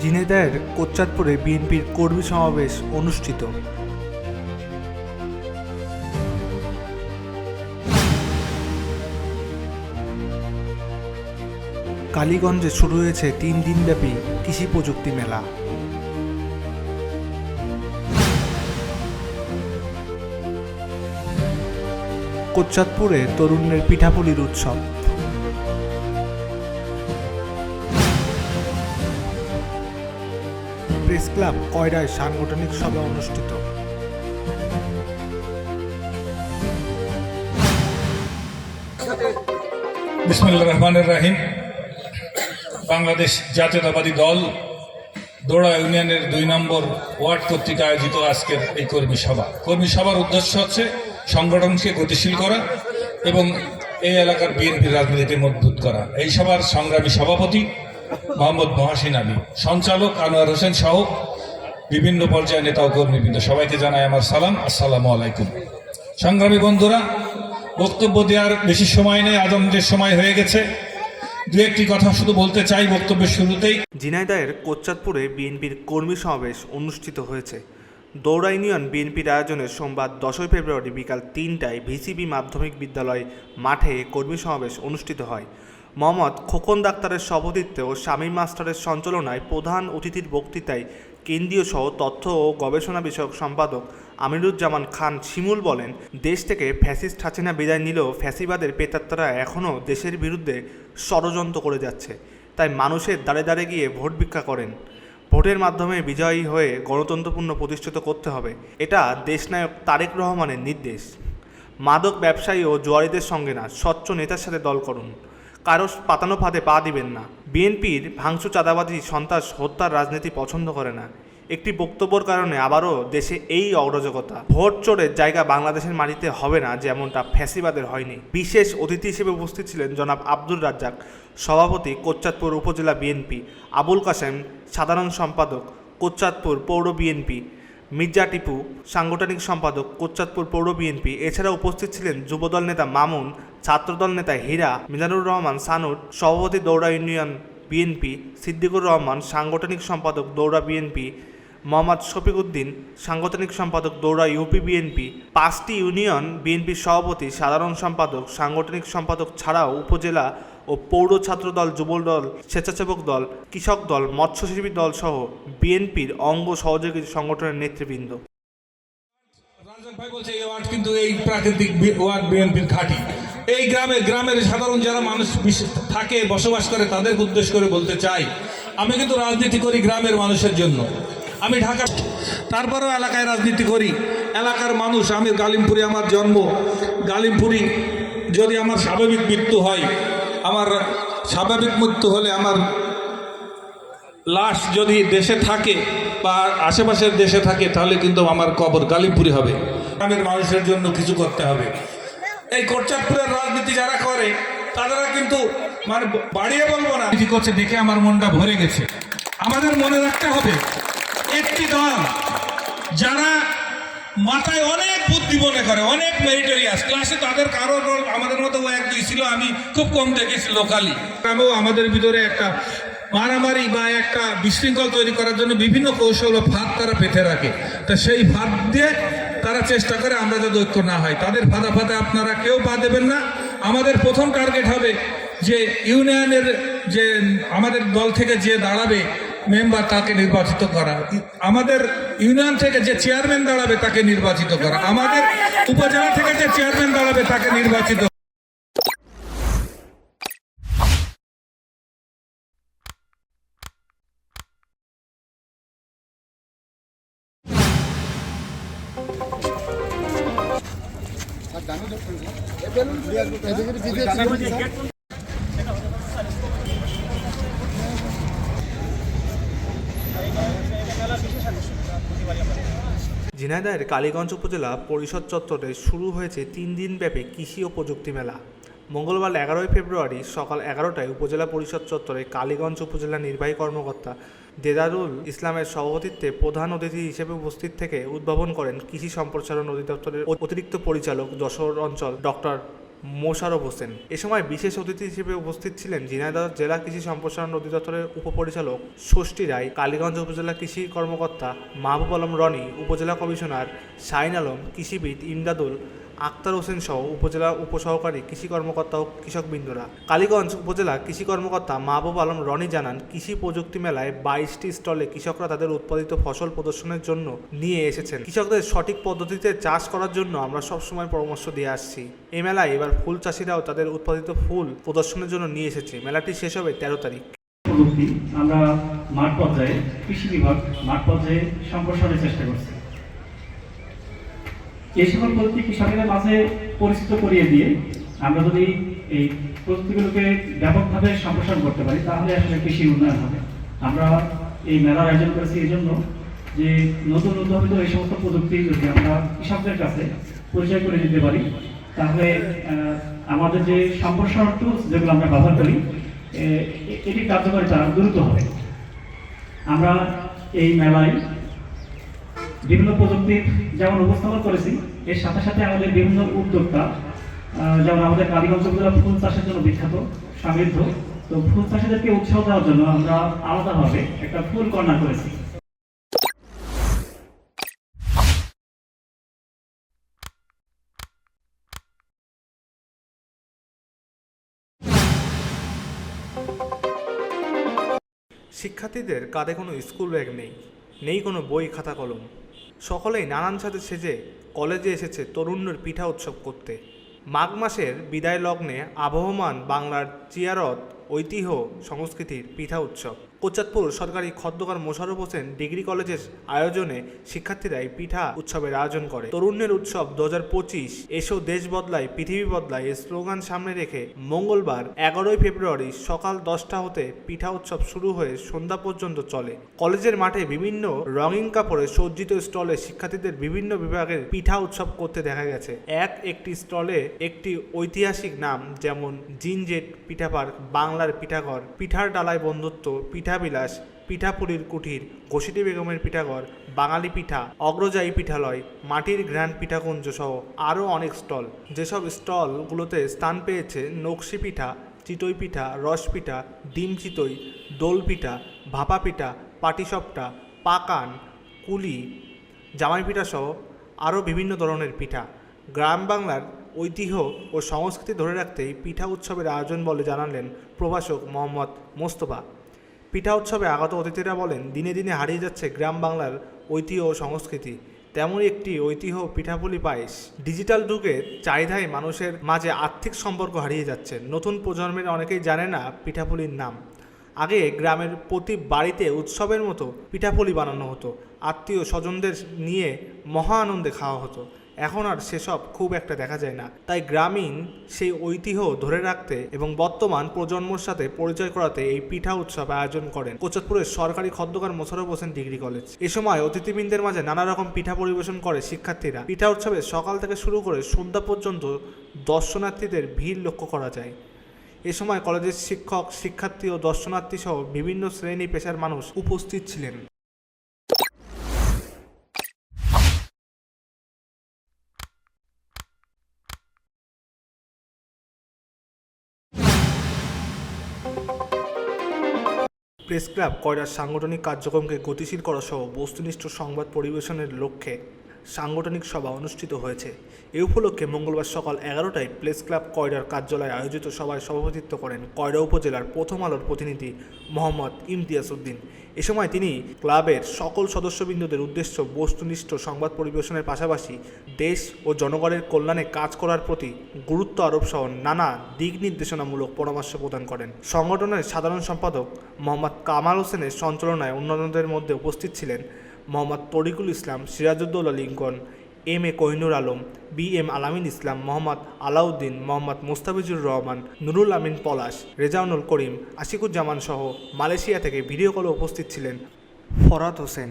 ঝিনাইদহের কোচ্চাদপুরে বিএনপির কর্মী সমাবেশ অনুষ্ঠিত। কালীগঞ্জে শুরু হয়েছে তিন দিনব্যাপী কৃষি প্রযুক্তি মেলা। কোচ্চাদপুরে তরুণের পিঠাপুলির উৎসব। প্রেস ক্লাব কয়রায় সাংগঠনিক সভা অনুষ্ঠিত। বিসমুল্লাহ রহমানের রাহিম। বাংলাদেশ জাতীয়তাবাদী দল দোড়া ইউনিয়নের দুই নম্বর ওয়ার্ড কর্তৃক আয়োজিত আজকের এই কর্মী সভা। কর্মী সভার উদ্দেশ্য হচ্ছে সংগঠনকে গতিশীল করা এবং এই এলাকার বিএনপি রাজনীতিকে মজবুত করা। এই সভার সংগ্রামী সভাপতি মোহাম্মদ মহাসিন আলী। সঞ্চালক আনোয়ার হোসেন সহ বিভিন্ন পর্যায়ের নেতা ও কর্মীবৃন্দ। সবাইকে জানাই আমার সালাম। আসসালামু আলাইকুম। সংগ্রামী বন্ধুরা, বক্তব্য দেওয়ার বেশি সময় নেই আদমদের সময় হয়ে গেছে। দু একটি কথা শুধু বলতে চাই বক্তব্যের শুরুতেই। ঝিনাইদহের কোচ্চাদপুরে বিএনপির কর্মী সমাবেশ অনুষ্ঠিত হয়েছে। দৌড়া ইউনিয়ন বিএনপির আয়োজনে সোমবার দশই ফেব্রুয়ারি বিকাল তিনটায় ভিসিবি মাধ্যমিক বিদ্যালয় মাঠে কর্মী সমাবেশ অনুষ্ঠিত হয়। মোহাম্মদ খোকন ডাক্তারের সভাপতিত্বে ও শামীম মাস্টারের সঞ্চালনায় প্রধান অতিথির বক্তৃতায় কেন্দ্রীয় সহ তথ্য ও গবেষণা বিষয়ক সম্পাদক আমিরুজ্জামান খান শিমুল বলেন, দেশ থেকে ফ্যাসিস্ট হাসিনা বিদায় নিলেও ফ্যাসিবাদের পেতাত্তারা এখনও দেশের বিরুদ্ধে ষড়যন্ত্র করে যাচ্ছে। তাই মানুষের দাঁড়ে দাঁড়ে গিয়ে ভোট ভিক্ষা করেন। ভোটের মাধ্যমে বিজয়ী হয়ে গণতন্ত্রপূর্ণ প্রতিষ্ঠিত করতে হবে। এটা দেশনায়ক তারেক রহমানের নির্দেশ। মাদক ব্যবসায়ী ও জোয়ারিদের সঙ্গে না, স্বচ্ছ নেতার সাথে দল করুন। কারও পাতানো ফাঁদে পা দিবেন না। বিএনপির ভাংসু চাঁদাবাজি, সন্ত্রাস, হত্যার রাজনীতি পছন্দ করে না। একটি বক্তব্যর কারণে আবারও দেশে এই অরাজকতা। ভোট চোরের জায়গা বাংলাদেশের মাটিতে হবে না, যেমনটা ফ্যাসিবাদের হয়নি। বিশেষ অতিথি হিসেবে উপস্থিত ছিলেন জনাব আব্দুর রাজ্জাক, সভাপতি কোচ্চাদপুর উপজেলা বিএনপি, আবুল কাসেম সাধারণ সম্পাদক কোচ্চাদপুর পৌর বিএনপি, মির্জা টিপু, সাংগঠনিক সম্পাদক কোচ্চাদপুর পৌর বিএনপি। এছাড়া উপস্থিত ছিলেন যুবদল নেতা মামুন ছাত্রদল নেতা হীরা মিজানুর রহমান সানুর, সভাপতি দৌড়া ইউনিয়ন বিএনপি, সিদ্দিকুর রহমান সাংগঠনিক সম্পাদক দৌড়া বিএনপি, মোহাম্মদ শফিক উদ্দিন সাংগঠনিক সম্পাদক দৌড়া ইউপি বিএনপি, পাঁচটি ইউনিয়ন বিএনপির সভাপতি, সাধারণ সম্পাদক, সাংগঠনিক সম্পাদক ছাড়াও উপজেলা ও পৌর ছাত্র দল যুবল দল স্বেচ্ছাসেবক দল, কৃষক দল, মৎস্যজীবী দল সহ বিএনপির অঙ্গ সহযোগী সংগঠনের নেতৃবৃন্দ। ভাই বলছে, এই ওয়ার্ড কিন্তু এই প্রাকৃতিক ওয়ার্ড বিএনপির ঘাঁটি। এই গ্রামে, গ্রামের সাধারণ যারা মানুষ থাকে, বসবাস করে, তাদেরকে উদ্দেশ্য করে বলতে চাই, আমি কিন্তু রাজনীতি করি গ্রামের মানুষের জন্য। আমি ঢাকা তারপরেও এলাকায় রাজনীতি করি। এলাকার মানুষ, আমি গালিমপুরে আমার জন্ম। গালিমপুরি যদি আমার স্বাভাবিক মৃত্যু হয়, আমার স্বাভাবিক মৃত্যু হলে আমার লাশ যদি দেশে থাকে বা আশেপাশের দেশে থাকে, তাহলে কিন্তু আমার কবর গালিমপুরি হবে। গ্রামের মানুষের জন্য কিছু করতে হবে। এই কোটচাঁদপুরের রাজনীতি যারা করে তারা কিন্তু মানে বাড়িয়ে বলব না। কি করছে দেখে আমার মনটা ভরে গেছে। আমাদের মনে রাখতে হবে, একটি দল যারা মাথায় অনেক বুদ্ধি মনে করে, অনেক মেরিটোরিয়াস ক্লাসে তাদের কারও রোল আমাদের মতো ও এক দুই ছিল, আমি খুব কম দেখেছি লোকালি গ্রামেও আমাদের ভিতরে একটা মারামারি বা একটা বিশৃঙ্খল তৈরি করার জন্য বিভিন্ন কৌশল ও ফাঁদ তারা পেতে রাখে তা সেই ফাঁদ দিয়ে তারা চেষ্টা করে আমরা যাতে ঐক্য না হয়। তাদের ফাঁদা ফাঁদে আপনারা কেউ পা দেবেন না। আমাদের প্রথম টার্গেট হবে যে ইউনিয়নের যে আমাদের দল থেকে যে দাঁড়াবে মেম্বার তাকে নির্বাচিত করা। আমাদের ইউনিয়ন থেকে যে চেয়ারম্যান দাঁড়াবে তাকে নির্বাচিত করা। আমাদের উপজেলা থেকে যে চেয়ারম্যান দাঁড়াবে তাকে নির্বাচিত ঝিনাইদহের কালীগঞ্জ উপজেলা পরিষদ চত্বরে শুরু হয়েছে তিন দিনব্যাপী কৃষি ও প্রযুক্তি মেলা। মঙ্গলবার এগারোই ফেব্রুয়ারি সকাল এগারোটায় উপজেলা পরিষদ চত্বরে কালীগঞ্জ উপজেলা নির্বাহী কর্মকর্তা দেদারুল ইসলামের সভাপতিত্বে প্রধান অতিথি হিসেবে উপস্থিত থেকে উদ্ভাবন করেন কৃষি সম্প্রসারণ অধিদপ্তরের অতিরিক্ত পরিচালক যশোর অঞ্চল ডক্টর মোশারফ হোসেন। এ সময় বিশেষ অতিথি হিসেবে উপস্থিত ছিলেন ঝিনাইদহ জেলা কৃষি সম্প্রসারণ অধিদপ্তরের উপপরিচালক ষষ্ঠী রায়, কালীগঞ্জ উপজেলা কৃষি কর্মকর্তা মাহবুব আলম রনি, উপজেলা কমিশনার শাহিন আলম, কৃষিবিদ ইমদাদুল আক্তার হোসেন সহ উপজেলা উপসহকারী কৃষি কর্মকর্তা ও কৃষকবৃন্দরা। কালীগঞ্জ উপজেলা কৃষি কর্মকর্তা মাহবুব আলম রনি জানান, কৃষি প্রযুক্তি মেলায় বাইশটি স্টলে কৃষকরা তাদের উৎপাদিত ফসল প্রদর্শনের জন্য নিয়ে এসেছেন। কৃষকদের সঠিক পদ্ধতিতে চাষ করার জন্য আমরা সবসময় পরামর্শ দিয়ে আসছি। এই মেলায় এবার ফুল চাষিরাও তাদের উৎপাদিত ফুল প্রদর্শনের জন্য নিয়ে এসেছে। মেলাটি শেষ হবে তেরো তারিখ। আমরা মাঠ পর্যায়ে কৃষি বিভাগ মাঠ পর্যায়ে সম্প্রসারণের চেষ্টা করছি। এই সকল প্রযুক্তি কৃষকের মাঝে পরিচিত করিয়ে দিয়ে আমরা যদি এই প্রযুক্তিগুলোকে ব্যাপকভাবে সম্প্রসারণ করতে পারি, তাহলে আসলে কৃষি উন্নয়ন হবে। আমরা এই মেলার আয়োজন করেছি এই জন্য যে নতুন উদ্ভাবিত এই সমস্ত প্রযুক্তি যদি আমরা কৃষকদের কাছে পরিচয় করে দিতে পারি, তাহলে আমাদের যে সম্প্রসারণ টুলস যেগুলো আমরা ব্যবহার করি এটি কার্যকারিতা দ্রুত হবে। আমরা এই মেলায় বিভিন্ন প্রযুক্তির যেমন উপস্থাপন করেছি, এর সাথে সাথে আমাদের বিভিন্ন উদ্যোক্তা যেমন আমাদের কালীগঞ্জ উপজেলা ফুল চাষের জন্য বিখ্যাত সমৃদ্ধ। তো ফুল চাষিদেরকে উৎসাহ দেওয়ার জন্য আমরা আলাদাভাবে একটা ফুল কর্নার করেছি। শিক্ষার্থীদের কাঁধে কোনো স্কুল ব্যাগ নেই নেই কোনো বই, খাতা, কলম। সকলেই নানান সাথে সেজে কলেজে এসেছে তরুণের পিঠা উৎসব করতে। মাঘ মাসের বিদায় লগ্নে আবহমান বাংলার চিয়ারত ঐতিহ্য সংস্কৃতির পিঠা উৎসব। কোচাতপুর সরকারি খদ্দকার মোশারফ হোসেন ডিগ্রি কলেজের আয়োজনে শিক্ষার্থীরা এই পিঠা উৎসবের আয়োজন করে। তরুণের উৎসব দু হাজার পঁচিশ, এসো দেশ বদলায়, পৃথিবী বদলায় স্লোগান সামনে রেখে মঙ্গলবার এগারোই ফেব্রুয়ারি সকাল দশটা হতে পিঠা উৎসব শুরু হয়ে সন্ধ্যা পর্যন্ত চলে। কলেজের মাঠে বিভিন্ন রঙিন কাপড়ে সজ্জিত স্টলে শিক্ষার্থীদের বিভিন্ন বিভাগের পিঠা উৎসব করতে দেখা গেছে। এক একটি স্টলে একটি ঐতিহাসিক নাম যেমন জিনজেট পিঠা পার্ক, বাংলার পিঠাঘর, পিঠার ডালায় বন্ধুত্ব পিঠাবিলাস, পিঠাপুরীর কুঠির, ঘষিটি বেগমের পিঠাঘর, বাঙালি পিঠা অগ্রজায়ী পিঠালয়, মাটির গ্র্যান্ড পিঠাকুঞ্জ সহ আরও অনেক স্টল। যেসব স্টলগুলোতে স্থান পেয়েছে নকশি পিঠা, চিতই পিঠা, রস পিঠা, ডিম চিতই, দোল পিঠা, ভাপা পিঠা পাটিসপটা পাকান, কুলি, জামাই পিঠা সহ আরও বিভিন্ন ধরনের পিঠা। গ্রাম বাংলার ঐতিহ্য ও সংস্কৃতি ধরে রাখতে এই পিঠা উৎসবের আয়োজন বলে জানালেন প্রভাষক মোহাম্মদ মোস্তফা। পিঠা উৎসবে আগত অতিথিরা বলেন, দিনে দিনে হারিয়ে যাচ্ছে গ্রাম বাংলার ঐতিহ্য ও সংস্কৃতি। তেমনই একটি ঐতিহ্য পিঠাপুলি পায়েস। ডিজিটাল যুগের চাহিদায় মানুষের মাঝে আর্থিক সম্পর্ক হারিয়ে যাচ্ছে। নতুন প্রজন্মের অনেকেই জানে না পিঠাপুলির নাম। আগে গ্রামের প্রতি বাড়িতে উৎসবের মতো পিঠাপুলি বানানো হতো। আত্মীয় স্বজনদের নিয়ে মহা আনন্দে খাওয়া হতো। এখন আর সেসব খুব একটা দেখা যায় না। তাই গ্রামীণ সেই ঐতিহ্য ধরে রাখতে এবং বর্তমান প্রজন্মর সাথে পরিচয় করাতে এই পিঠা উৎসব আয়োজন করেন কোচতপুরের সরকারি খদ্দকার মোশারফ হোসেন ডিগ্রি কলেজ। এ সময় অতিথিবৃন্দের মাঝে নানা রকম পিঠা পরিবেশন করে শিক্ষার্থীরা। পিঠা উৎসবে সকাল থেকে শুরু করে সন্ধ্যা পর্যন্ত দর্শনার্থীদের ভিড় লক্ষ্য করা যায়। এ সময় কলেজের শিক্ষক, শিক্ষার্থী ও দর্শনার্থী সহ বিভিন্ন শ্রেণি পেশার মানুষ উপস্থিত ছিলেন। প্রেস ক্লাব কয়রার সাংগঠনিক কার্যক্রমকে গতিশীল করা সহ বস্তুনিষ্ঠ সংবাদ পরিবেশনের লক্ষ্যে। সাংগঠনিক সভা অনুষ্ঠিত হয়েছে। এ উপলক্ষে মঙ্গলবার সকাল এগারোটায় প্রেস ক্লাব কয়রার কার্যালয়ে আয়োজিত সভায় সভাপতিত্ব করেন কয়রা উপজেলার প্রথম আলোর প্রতিনিধি মোহাম্মদ ইমতিয়াজ উদ্দিন। এ সময় তিনি ক্লাবের সকল সদস্যবৃন্দদের উদ্দেশ্য বস্তুনিষ্ঠ সংবাদ পরিবেশনের পাশাপাশি দেশ ও জনগণের কল্যাণে কাজ করার প্রতি গুরুত্ব আরোপ সহ নানা দিক নির্দেশনামূলক পরামর্শ প্রদান করেন। সংগঠনের সাধারণ সম্পাদক মোহাম্মদ কামাল হোসেনের সঞ্চালনায় অন্যান্যদের মধ্যে উপস্থিত ছিলেন Mohammad Tarikul Islam Sirajuddaula Lincoln, M A Kohinoor Alam, B M Alamin Islam, Mohammad Alauddin, Mohammad Mustafizur Rahman, Nurul Amin পলাশ, রেজাউনুল করিম, আশিকুজ্জামান সহ মালয়েশিয়া থেকে ভিডিও কলে উপস্থিত ছিলেন ফরাত হোসেন।